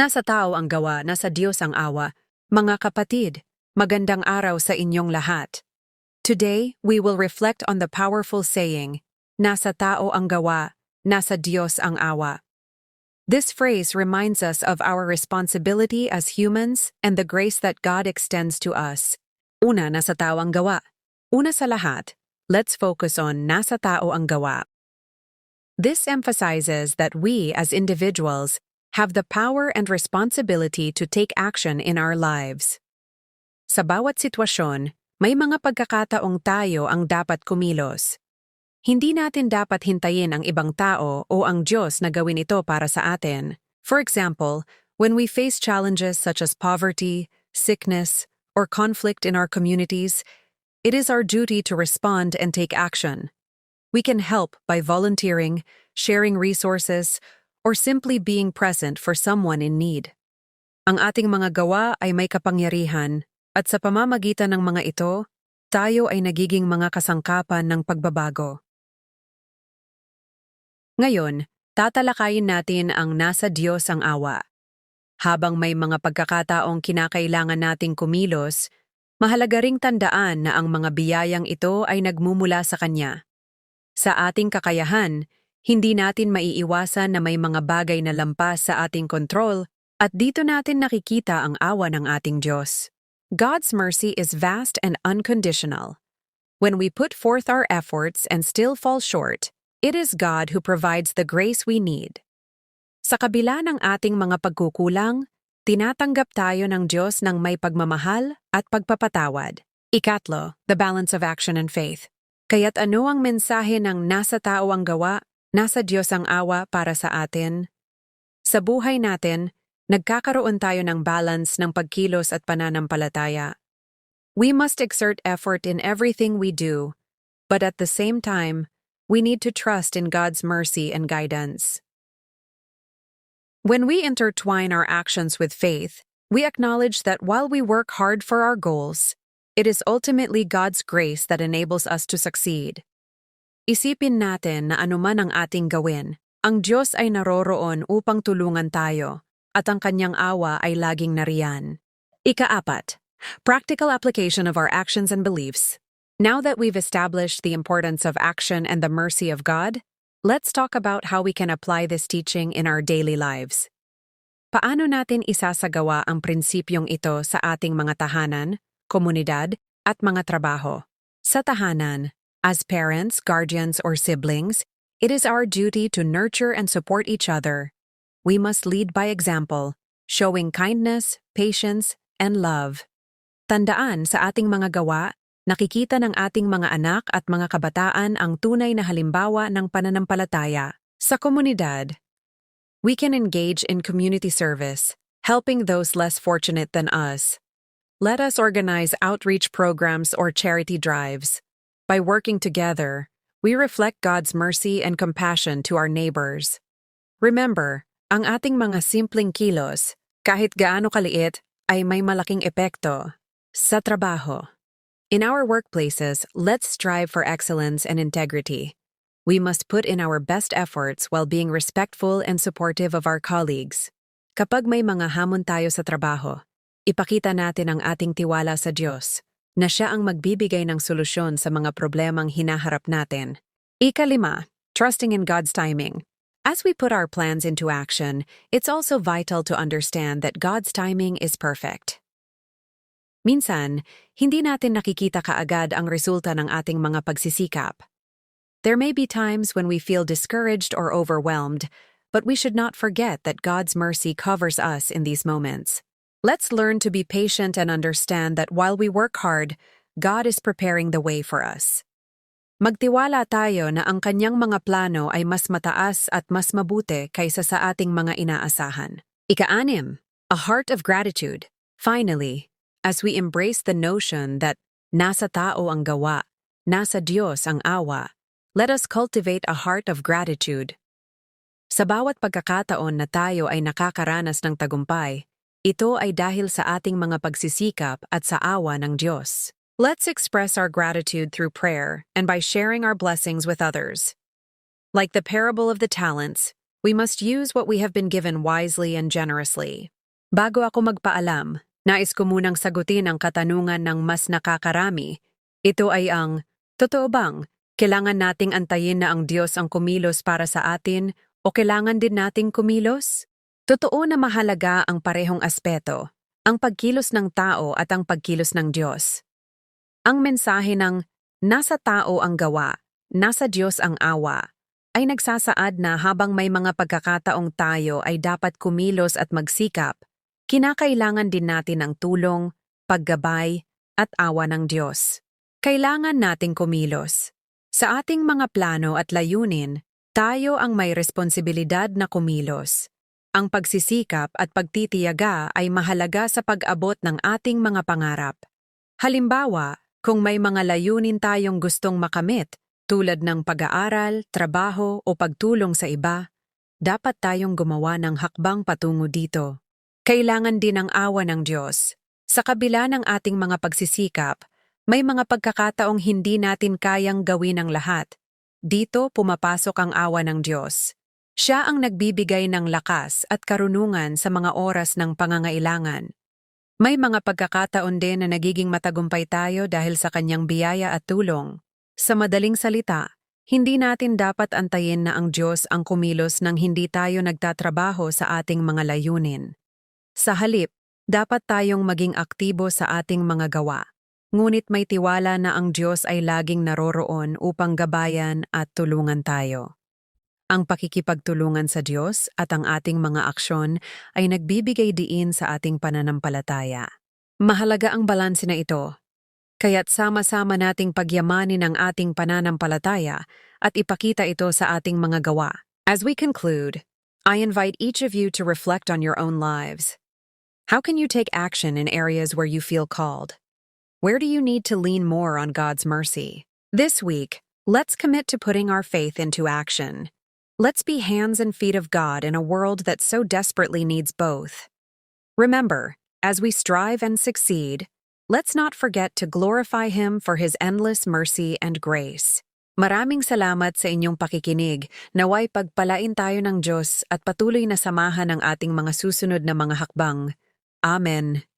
Nasa tao ang gawa, nasa Diyos ang awa. Mga kapatid, magandang araw sa inyong lahat. Today, we will reflect on the powerful saying, Nasa tao ang gawa, nasa Diyos ang awa. This phrase reminds us of our responsibility as humans and the grace that God extends to us. Una, nasa tao ang gawa. Una sa lahat, let's focus on nasa tao ang gawa. This emphasizes that we, as individuals, have the power and responsibility to take action in our lives. Sa bawat sitwasyon, may mga pagkakataong tayo ang dapat kumilos. Hindi natin dapat hintayin ang ibang tao o ang Diyos na gawin ito para sa atin. For example, when we face challenges such as poverty, sickness, or conflict in our communities, it is our duty to respond and take action. We can help by volunteering, sharing resources, or simply being present for someone in need. Ang ating mga gawa ay may kapangyarihan at sa pamamagitan ng mga ito, tayo ay nagiging mga kasangkapan ng pagbabago. Ngayon, tatalakayin natin ang nasa Diyos ang awa. Habang may mga pagkakataong kinakailangan nating kumilos, mahalaga ring tandaan na ang mga biyayang ito ay nagmumula sa Kanya. Sa ating kakayahan, hindi natin maiiwasan na may mga bagay na lampas sa ating kontrol at dito natin nakikita ang awa ng ating Diyos. God's mercy is vast and unconditional. When we put forth our efforts and still fall short, it is God who provides the grace we need. Sa kabila ng ating mga pagkukulang, tinatanggap tayo ng Diyos ng may pagmamahal at pagpapatawad. Ikatlo, the balance of action and faith. Kaya't ano ang mensahe ng nasa tao ang gawa, nasa Diyos ang awa para sa atin? Sa buhay natin, nagkakaroon tayo ng balance ng pagkilos at pananampalataya. We must exert effort in everything we do, but at the same time, we need to trust in God's mercy and guidance. When we intertwine our actions with faith, we acknowledge that while we work hard for our goals, it is ultimately God's grace that enables us to succeed. Isipin natin na anuman ang ating gawin, ang Diyos ay naroroon upang tulungan tayo, at ang kanyang awa ay laging nariyan. Ikaapat, practical application of our actions and beliefs. Now that we've established the importance of action and the mercy of God, let's talk about how we can apply this teaching in our daily lives. Paano natin isasagawa ang prinsipyong ito sa ating mga tahanan, komunidad, at mga trabaho? Sa tahanan, as parents, guardians, or siblings, it is our duty to nurture and support each other. We must lead by example, showing kindness, patience, and love. Tandaan sa ating mga gawa nakikita ng ating mga anak at mga kabataan ang tunay na halimbawa ng pananampalataya. Sa komunidad, we can engage in community service, helping those less fortunate than us. Let us organize outreach programs or charity drives. By working together, we reflect God's mercy and compassion to our neighbors. Remember, ang ating mga simpleng kilos, kahit gaano kaliit, ay may malaking epekto sa trabaho. In our workplaces, let's strive for excellence and integrity. We must put in our best efforts while being respectful and supportive of our colleagues. Kapag may mga hamon tayo sa trabaho, ipakita natin ang ating tiwala sa Diyos, na siya ang magbibigay ng solusyon sa mga problemang hinaharap natin. Ikalima, trusting in God's timing. As we put our plans into action, it's also vital to understand that God's timing is perfect. Minsan, hindi natin nakikita kaagad ang resulta ng ating mga pagsisikap. There may be times when we feel discouraged or overwhelmed, but we should not forget that God's mercy covers us in these moments. Let's learn to be patient and understand that while we work hard, God is preparing the way for us. Magtiwala tayo na ang kanyang mga plano ay mas mataas at mas mabuti kaysa sa ating mga inaasahan. Ika-anim, a heart of gratitude. Finally, as we embrace the notion that nasa tao ang gawa, nasa Diyos ang awa, let us cultivate a heart of gratitude. Sa bawat pagkakataon na tayo ay nakakaranas ng tagumpay, ito ay dahil sa ating mga pagsisikap at sa awa ng Diyos. Let's express our gratitude through prayer and by sharing our blessings with others. Like the parable of the talents, we must use what we have been given wisely and generously. Bago ako magpaalam, nais ko munang sagutin ang katanungan ng mas nakakarami. Ito ay ang, totoo bang, kailangan nating antayin na ang Diyos ang kumilos para sa atin o kailangan din nating kumilos? Totoo na mahalaga ang parehong aspeto, ang pagkilos ng tao at ang pagkilos ng Diyos. Ang mensahe ng nasa tao ang gawa, nasa Diyos ang awa, ay nagsasaad na habang may mga pagkakataong tayo ay dapat kumilos at magsikap, kinakailangan din natin ang tulong, paggabay, at awa ng Diyos. Kailangan nating kumilos. Sa ating mga plano at layunin, tayo ang may responsibilidad na kumilos. Ang pagsisikap at pagtitiyaga ay mahalaga sa pag-abot ng ating mga pangarap. Halimbawa, kung may mga layunin tayong gustong makamit, tulad ng pag-aaral, trabaho o pagtulong sa iba, dapat tayong gumawa ng hakbang patungo dito. Kailangan din ang awa ng Diyos. Sa kabila ng ating mga pagsisikap, may mga pagkakataong hindi natin kayang gawin ang lahat. Dito pumapasok ang awa ng Diyos. Siya ang nagbibigay ng lakas at karunungan sa mga oras ng pangangailangan. May mga pagkakataon din na nagiging matagumpay tayo dahil sa kanyang biyaya at tulong. Sa madaling salita, hindi natin dapat antayin na ang Diyos ang kumilos nang hindi tayo nagtatrabaho sa ating mga layunin. Sa halip, dapat tayong maging aktibo sa ating mga gawa. Ngunit may tiwala na ang Diyos ay laging naroroon upang gabayan at tulungan tayo. Ang pakikipagtulungan sa Diyos at ang ating mga aksyon ay nagbibigay diin sa ating pananampalataya. Mahalaga ang balanse na ito Kaya't sama-sama nating pagyamanin ang ating pananampalataya at ipakita ito sa ating mga gawa. As we conclude, I invite each of you to reflect on your own lives. How can you take action in areas where you feel called? Where do you need to lean more on God's mercy? This week, let's commit to putting our faith into action. Let's be hands and feet of God in a world that so desperately needs both. Remember, as we strive and succeed, let's not forget to glorify Him for His endless mercy and grace. Maraming salamat sa inyong pakikinig. Naway pagpalain tayo ng Diyos at patuloy na samahan ang ating mga susunod na mga hakbang. Amen.